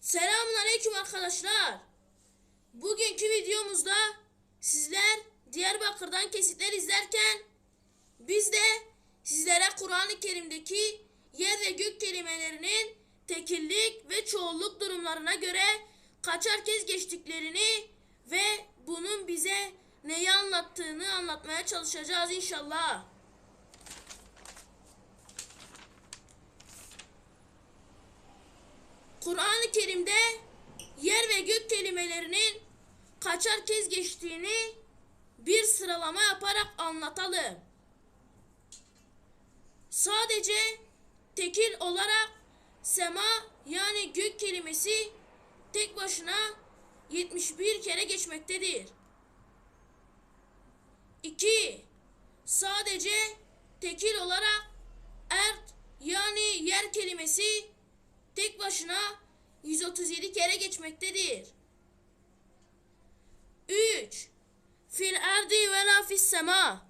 Selamun Aleyküm arkadaşlar. Bugünkü videomuzda sizler Diyarbakır'dan kesitler izlerken biz de sizlere Kur'an-ı Kerim'deki yer ve gök kelimelerinin tekillik ve çoğulluk durumlarına göre kaçar kez geçtiklerini ve bunun bize neyi anlattığını anlatmaya çalışacağız inşallah. Kur'an-ı Kerim'de yer ve gök kelimelerinin kaçar kez geçtiğini bir sıralama yaparak anlatalım. Sadece tekil olarak sema yani gök kelimesi tek başına 71 kere geçmektedir. 2. Sadece tekil olarak ert yani yer kelimesi tek başına 137 kere geçmektedir. 3. Fil erdi ve la fis sema.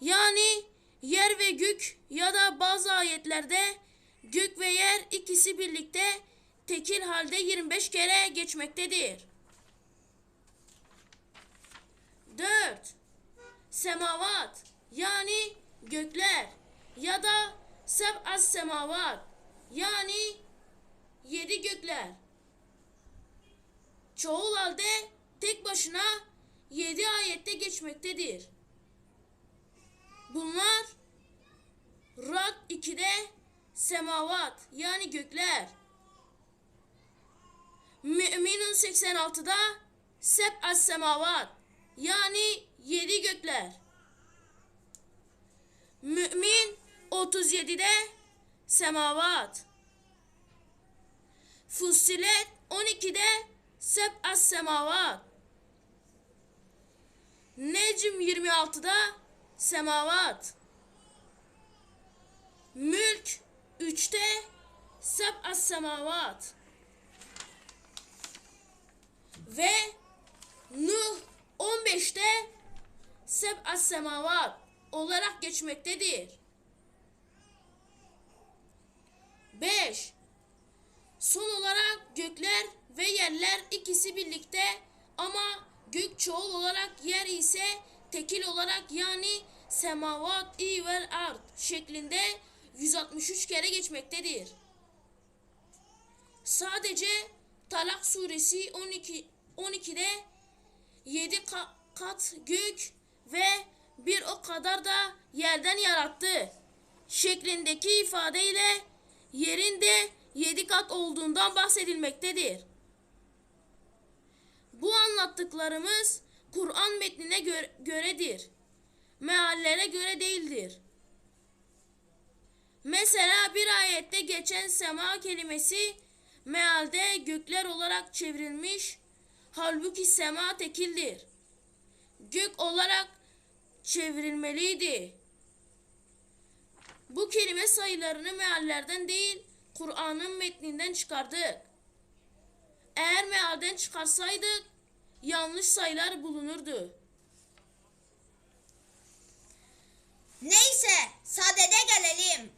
Yani yer ve gök ya da bazı ayetlerde gök ve yer ikisi birlikte tekil halde 25 kere geçmektedir. 4. Semavat yani gökler ya da seb'as semavat yani yedi gökler. Çoğul halde tek başına yedi ayette geçmektedir. Bunlar Rad 2'de semavat yani gökler. Mü'minun 86'da seb'as semavat yani yedi gökler. Mü'min 37'de semavat. Fussilet 12'de seb'as semavat. Necm 26'da semavat. Mülk 3'te seb'as semavat. Ve Nuh 15'te seb'as semavat olarak geçmektedir. 5. Son olarak gökler ve yerler ikisi birlikte ama gök çoğul olarak yer ise tekil olarak yani semavat i vel ard şeklinde 163 kere geçmektedir. Sadece Talak suresi 12 12'de 7 ka- kat gök ve bir o kadar da yerden yarattı şeklindeki ifadeyle yerin de 7 kat olduğundan bahsedilmektedir. Bu anlattıklarımız Kur'an metnine gö- göredir. Meallere göre değildir. Mesela bir ayette geçen sema kelimesi mealde gökler olarak çevrilmiş, halbuki sema tekildir. Gök olarak çevrilmeliydi. Bu kelime sayılarını meallerden değil, Kur'an'ın metninden çıkardık. Eğer mealden çıkarsaydık, yanlış sayılar bulunurdu. Neyse sadede gelelim.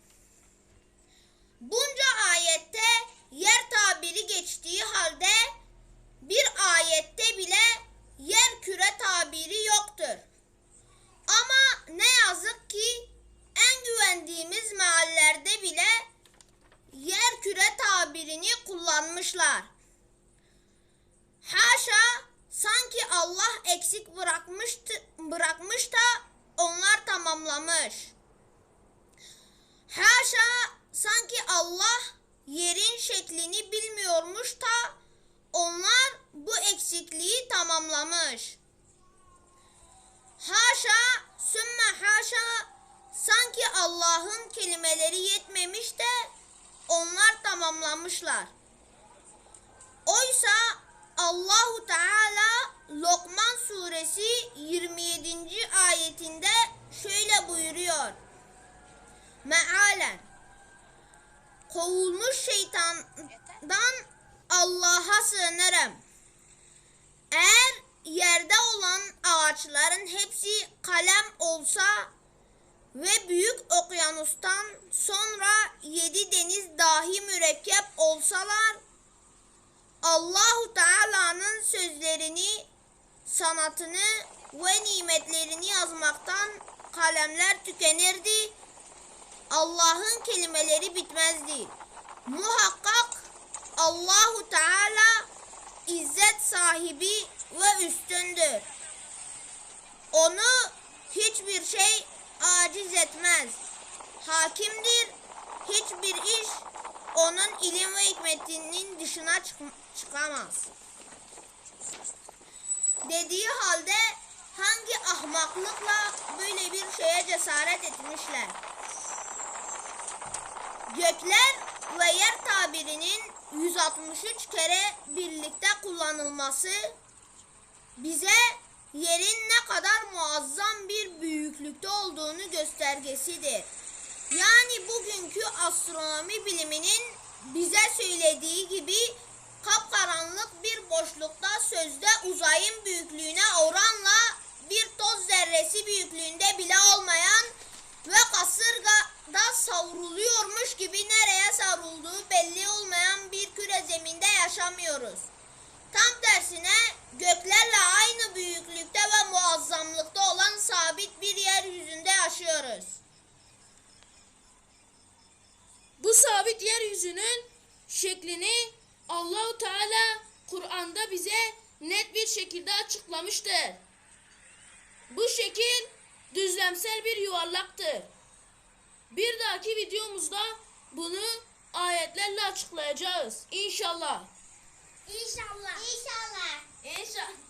Bunca ayette yer tabiri geçtiği halde bir ayette bile yer küre tabiri yoktur. Ama ne yazık ki en güvendiğimiz meallerde bile yer küre tabirini kullanmışlar. Haşa sanki Allah eksik bırakmıştı, bırakmış da onlar tamamlamış. Haşa sanki Allah yerin şeklini bilmiyormuş da onlar bu eksikliği tamamlamış. Haşa sümme haşa sanki Allah'ın kelimeleri yetmemiş de onlar tamamlamışlar. Buyuruyor. Mealen kovulmuş şeytandan Allah'a sığınırım. Eğer yerde olan ağaçların hepsi kalem olsa ve büyük okyanustan sonra yedi deniz dahi mürekkep olsalar Allahu Teala'nın sözlerini, sanatını ve nimetlerini yazmaktan kalemler tükenirdi. Allah'ın kelimeleri bitmezdi. Muhakkak Allahu Teala izzet sahibi ve üstündür. Onu hiçbir şey aciz etmez. Hakimdir. Hiçbir iş onun ilim ve hikmetinin dışına çık- çıkamaz. Dediği halde hangi ahmaklıkla şeye cesaret etmişler? Gökler ve yer tabirinin 163 kere birlikte kullanılması bize yerin ne kadar muazzam bir büyüklükte olduğunu göstergesidir. Yani bugünkü astronomi biliminin bize söylediği gibi kapkaranlık bir boşlukta sözde uzayın büyüklüğüne oranla zerresi büyüklüğünde bile olmayan ve kasırgada savruluyormuş gibi nereye savrulduğu belli olmayan bir küre zeminde yaşamıyoruz. Tam tersine göklerle aynı büyüklükte ve muazzamlıkta olan sabit bir yeryüzünde yaşıyoruz. Bu sabit yeryüzünün şeklini Allahu Teala Kur'an'da bize net bir şekilde açıklamıştır. Bu şekil düzlemsel bir yuvarlaktır. Bir dahaki videomuzda bunu ayetlerle açıklayacağız. İnşallah. İnşallah. İnşallah. İnşallah.